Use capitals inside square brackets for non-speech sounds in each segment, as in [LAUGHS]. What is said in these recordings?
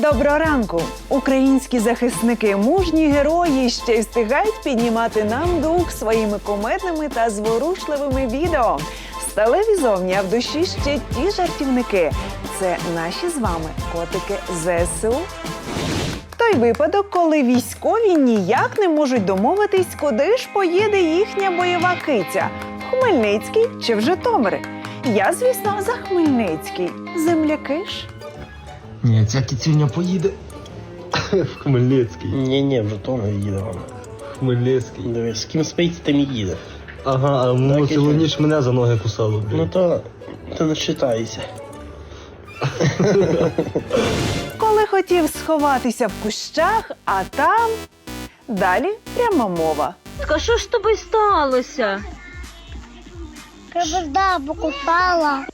Доброго ранку! Українські захисники, мужні герої ще й встигають піднімати нам дух своїми комедними та зворушливими відео. Сталеві зовні, а в душі ще ті жартівники. Це наші з вами котики ЗСУ. Той випадок, коли військові ніяк не можуть домовитись, куди ж поїде їхня бойова киця в Хмельницький чи в Житомир. Я, звісно, за Хмельницький. Земляки ж. Ні, ця кіцюня поїде [LAUGHS] в Хмельницький. Ні, ні, в Житомир їде вона. Хмельницький. Дивись, з ким спить, тим і їде. Ага, а Так, і цілу ніч мене за ноги кусало. Ну блін. то ти не читайся. [LAUGHS] Коли хотів сховатися в кущах, а там далі пряма мова. А що ж з тобою сталося? Каберда покупала.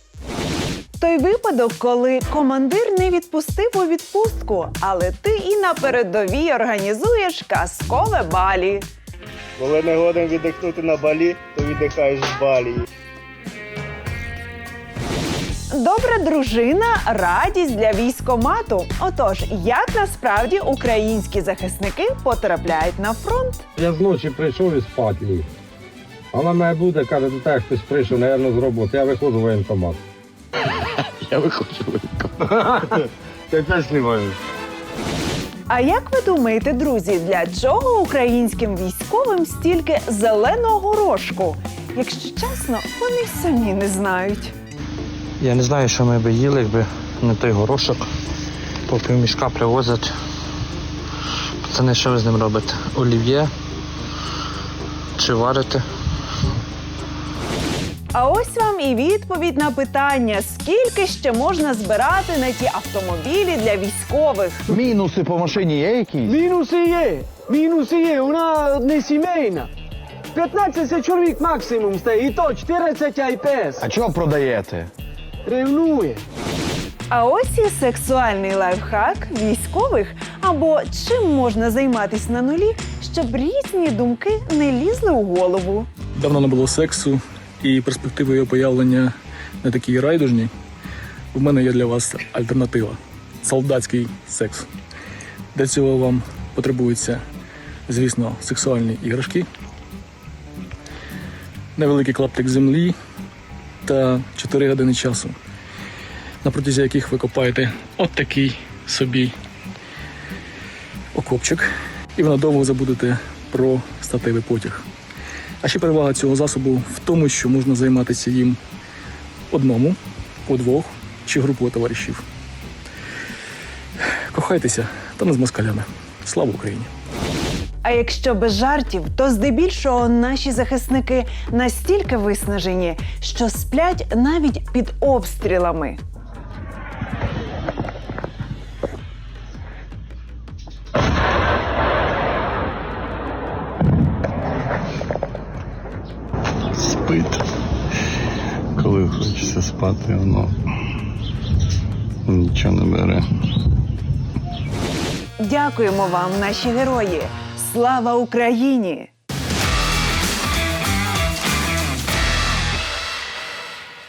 Той випадок, коли командир не відпустив у відпустку, але ти і на передовій організуєш казкове балі. Коли не годен віддихнути на балі, то віддихаєш в балі. Добра дружина радість для військомату. Отож, як насправді українські захисники потрапляють на фронт? Я зночі прийшов і спати. Вона мене буде, каже, до тебе хтось прийшов, напевно, з роботи. Я виходжу в воєнкомат. Я виходжу [LAUGHS] Ти теж знімаєш. А як ви думаєте, друзі, для чого українським військовим стільки зеленого горошку? Якщо чесно, вони самі не знають. Я не знаю, що ми би їли, якби не той горошок. По півмішка привозять. Пацани, що ви з ним робите? Олів'є? Чи варите? А ось вам і відповідь на питання: скільки ще можна збирати на ті автомобілі для військових? Мінуси по машині є якісь? Мінуси є. Мінуси є. Вона не сімейна. 15 чоловік максимум стає, і то 14 айпес. А чого продаєте? Ревнує. А ось і сексуальний лайфхак військових. Або чим можна займатися на нулі, щоб різні думки не лізли у голову. давно не було сексу, і перспективи його появлення не такі райдужні. У мене є для вас альтернатива солдатський секс. Для цього вам потребуються, звісно, сексуальні іграшки, невеликий клаптик землі та 4 години часу, на протязі яких ви копаєте от такий собі окопчик, і ви надовго забудете про статевий потяг. А ще перевага цього засобу в тому, що можна займатися їм одному, удвох чи групою товаришів. Кохайтеся та не з москалями. Слава Україні! А якщо без жартів, то здебільшого наші захисники настільки виснажені, що сплять навіть під обстрілами. Спить. Коли хочеться спати, воно нічого не бере. Дякуємо вам, наші герої! Слава Україні!